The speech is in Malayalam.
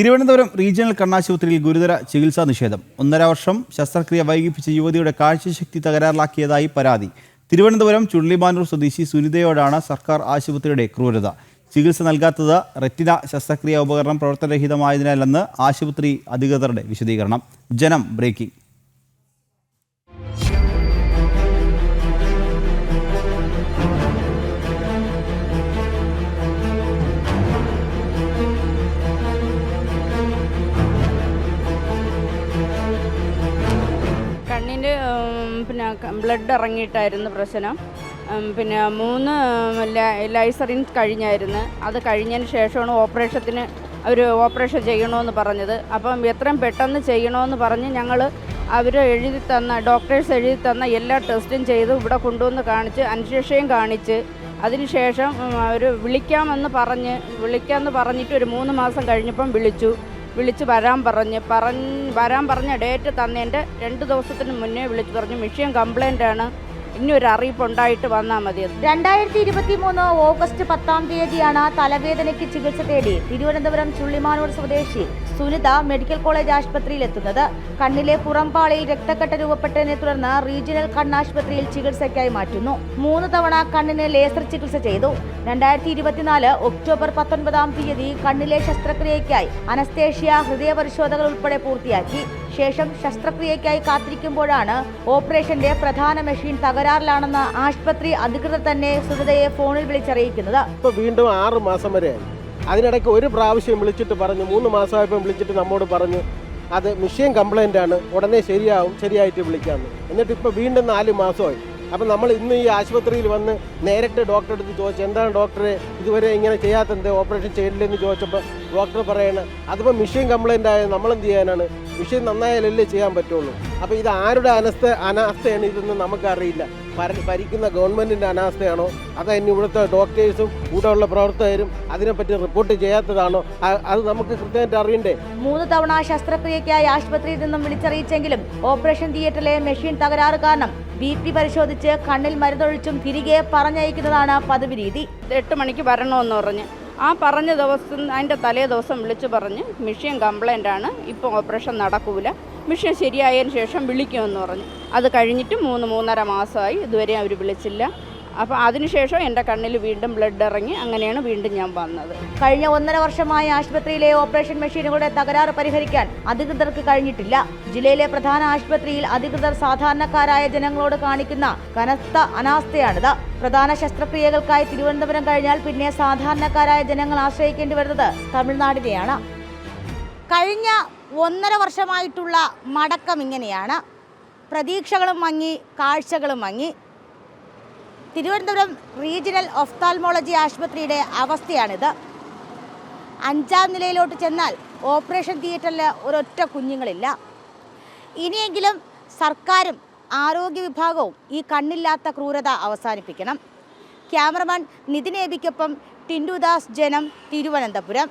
തിരുവനന്തപുരം റീജിയണൽ കണ്ണാശുപത്രിയിൽ ഗുരുതര ചികിത്സാ നിഷേധം. ഒന്നര വർഷം ശസ്ത്രക്രിയ വൈകിപ്പിച്ച യുവതിയുടെ കാഴ്ചശക്തി തകരാറിലാക്കിയതായി പരാതി. തിരുവനന്തപുരം ചുള്ളിമാനൂർ സ്വദേശി സുനിതയോടാണ് സർക്കാർ ആശുപത്രിയുടെ ക്രൂരത. ചികിത്സ നൽകാത്തത് റെറ്റിന ശസ്ത്രക്രിയ ഉപകരണം പ്രവർത്തനരഹിതമായതിനാലെന്ന് ആശുപത്രി അധികൃതരുടെ വിശദീകരണം. ജനം ബ്രേക്കിംഗ്. പിന്നെ ബ്ലഡ് ഇറങ്ങിയിട്ടായിരുന്നു പ്രശ്നം. പിന്നെ മൂന്ന് ലൈസറിൻ കഴിഞ്ഞായിരുന്നു. അത് കഴിഞ്ഞതിന് ശേഷമാണ് ഓപ്പറേഷത്തിന് അവർ ഓപ്പറേഷൻ ചെയ്യണമെന്ന് പറഞ്ഞത്. അപ്പം എത്രയും പെട്ടെന്ന് ചെയ്യണമെന്ന് പറഞ്ഞ് ഞങ്ങൾ അവർ എഴുതി തന്ന ഡോക്ടേഴ്സ് എഴുതി തന്ന എല്ലാ ടെസ്റ്റും ചെയ്ത് ഇവിടെ കൊണ്ടുവന്ന് കാണിച്ച് അനുശേഷയും കാണിച്ച് അതിനുശേഷം അവർ വിളിക്കാമെന്ന് പറഞ്ഞ് വിളിക്കാമെന്ന് പറഞ്ഞിട്ട് ഒരു മൂന്ന് മാസം കഴിഞ്ഞപ്പം വിളിച്ചു. വിളിച്ച് വരാൻ പറഞ്ഞ് പറഞ്ഞ് വരാൻ പറഞ്ഞ ഡേറ്റ് തന്നതിന്റെ രണ്ട് ദിവസത്തിന് മുന്നേ വിളിച്ച് പറഞ്ഞു. വിഷയം കംപ്ലൈന്റ് ആണ്. ഇനി ഒരു അറിയിപ്പ് ഉണ്ടായിട്ട് വന്നാൽ മതി. രണ്ടായിരത്തി ഇരുപത്തി മൂന്ന് ഓഗസ്റ്റ് പത്താം തീയതിയാണ് തലവേദനയ്ക്ക് ചികിത്സ തേടി തിരുവനന്തപുരം ചുള്ളിമാനൂർ സ്വദേശി സുനിത മെഡിക്കൽ കോളേജ് ആശുപത്രിയിൽ എത്തുന്നത് കണ്ണിലെ പുറംപാളിയിൽ രക്തക്കെട്ട് രൂപപ്പെട്ടതിനെ തുടർന്ന് റീജിയണൽ കണ്ണാശുപത്രിയിൽ ചികിത്സയ്ക്കായി മാറ്റുന്നു. മൂന്ന് തവണ കണ്ണിന് ലേസർ ചികിത്സ ചെയ്തു. രണ്ടായിരത്തി ഇരുപത്തിനാല് ഒക്ടോബർ പത്തൊൻപതാം തീയതി കണ്ണിലെ ശസ്ത്രക്രിയയ്ക്കായി അനസ്തേഷ്യ ഹൃദയ പരിശോധനകൾ ഉൾപ്പെടെ പൂർത്തിയാക്കി. ശേഷം ശസ്ത്രക്രിയയ്ക്കായി കാത്തിരിക്കുമ്പോഴാണ് ഓപ്പറേഷന്റെ പ്രധാന മെഷീൻ തകരാറിലാണെന്ന് ആശുപത്രി അധികൃതർ തന്നെ സുരതയെ ഫോണിൽ വിളിച്ചറിയിക്കുന്നത് ഇപ്പോൾ വീണ്ടും ആറ് മാസം വരെ. അതിനിടയ്ക്ക് ഒരു പ്രാവശ്യം വിളിച്ചിട്ട് പറഞ്ഞു മൂന്ന് മാസമായപ്പോൾ വിളിച്ചിട്ട് നമ്മോട് പറഞ്ഞു അത് മെഷീൻ കംപ്ലൈന്റ് ആണ് ഉടനെ ശരിയാവും ശരിയായിട്ട് വിളിക്കാമെന്ന് എന്നിട്ട് ഇപ്പോൾ വീണ്ടും നാല് മാസമായി അപ്പം നമ്മൾ ഇന്ന് ഈ ആശുപത്രിയിൽ വന്ന് നേരിട്ട് ഡോക്ടറെ അടുത്ത് ചോദിച്ചു എന്താണ് ഡോക്ടറെ ഇതുവരെ ഇങ്ങനെ ചെയ്യാത്തത്? ഓപ്പറേഷൻ ചെയ്തില്ലെന്ന് ചോദിച്ചപ്പോൾ ഡോക്ടർ പറയണ അതിപ്പോൾ മെഷീൻ കംപ്ലൈന്റ് ആയത് നമ്മളെന്ത് ചെയ്യാനാണ്? മെഷീൻ നന്നായാലല്ലേ ചെയ്യാൻ പറ്റുള്ളൂ. അപ്പോൾ ഇത് ആരുടെ അനസ്ഥ അനാസ്ഥയാണ് ഇതെന്ന് നമുക്കറിയില്ല ഭരിക്കുന്ന ഗവൺമെന്റിന്റെ അനാസ്ഥയാണോ? അതോ ഇനി ഇവിടുത്തെ ഡോക്ടേഴ്സും കൂടെയുള്ള പ്രവർത്തകരും അതിനെപ്പറ്റി റിപ്പോർട്ട് ചെയ്യാത്തതാണോ? അത് നമുക്ക് കൃത്യമായിട്ട് അറിയണ്ടേ? മൂന്ന് തവണ ശസ്ത്രക്രിയയ്ക്കായി ആശുപത്രിയിൽ നിന്നും വിളിച്ചറിയിച്ചെങ്കിലും ഓപ്പറേഷൻ തിയേറ്ററിലെ മെഷീൻ തകരാറ് കാരണം പി പരിശോധിച്ച് കണ്ണിൽ മരുന്നൊഴിച്ചും തിരികെ പറഞ്ഞയക്കുന്നതാണ് പതിവ് രീതി. എട്ട് മണിക്ക് വരണമെന്ന് പറഞ്ഞ് ആ പറഞ്ഞ ദിവസം അതിന്റെ തലേ ദിവസം വിളിച്ച് പറഞ്ഞ് മിഷ്യൻ കംപ്ലൈന്റ് ആണ്. ഇപ്പോൾ ഓപ്പറേഷൻ നടക്കൂല. മിഷ്യൻ ശരിയായതിന് ശേഷം വിളിക്കുമെന്ന് പറഞ്ഞു. അത് കഴിഞ്ഞിട്ട് മൂന്ന് മൂന്നര മാസമായി ഇതുവരെ അവർ വിളിച്ചില്ല. അപ്പോൾ അതിനുശേഷം എന്റെ കണ്ണിൽ വീണ്ടും ബ്ലഡ് ഇറങ്ങി അങ്ങനെയാണ് വീണ്ടും ഞാൻ വന്നത്. കഴിഞ്ഞ ഒന്നര വർഷമായി ആശുപത്രിയിലെ ഓപ്പറേഷൻ മെഷീനുകളുടെ തകരാറ് പരിഹരിക്കാൻ അധികൃതർക്ക് കഴിഞ്ഞിട്ടില്ല. ജില്ലയിലെ പ്രധാന ആശുപത്രിയിൽ അധികൃതർ സാധാരണക്കാരായ ജനങ്ങളോട് കാണിക്കുന്ന കനത്ത അനാസ്ഥയാണിത്. പ്രധാന ശസ്ത്രക്രിയകൾക്കായി തിരുവനന്തപുരം കഴിഞ്ഞാൽ പിന്നെ സാധാരണക്കാരായ ജനങ്ങൾ ആശ്രയിക്കേണ്ടി വരുന്നത് തമിഴ്നാടിനെയാണ്. കഴിഞ്ഞ ഒന്നര വർഷമായിട്ടുള്ള മടക്കം ഇങ്ങനെയാണ്. പ്രതീക്ഷകളും മങ്ങി കാഴ്ചകളും മങ്ങി. തിരുവനന്തപുരം റീജിയണൽ ഒഫ്താൽമോളജി ആശുപത്രിയുടെ അവസ്ഥയാണിത്. അഞ്ചാം നിലയിലോട്ട് ചെന്നാൽ ഓപ്പറേഷൻ തിയേറ്ററിൽ ഒരൊറ്റ കുഞ്ഞുങ്ങളില്ല. ഇനിയെങ്കിലും സർക്കാരും ആരോഗ്യ വിഭാഗവും ഈ കണ്ണില്ലാത്ത ക്രൂരത അവസാനിപ്പിക്കണം. ക്യാമറമാൻ നിതിൻ എബിക്കൊപ്പം ടിൻഡുദാസ് ജനം തിരുവനന്തപുരം.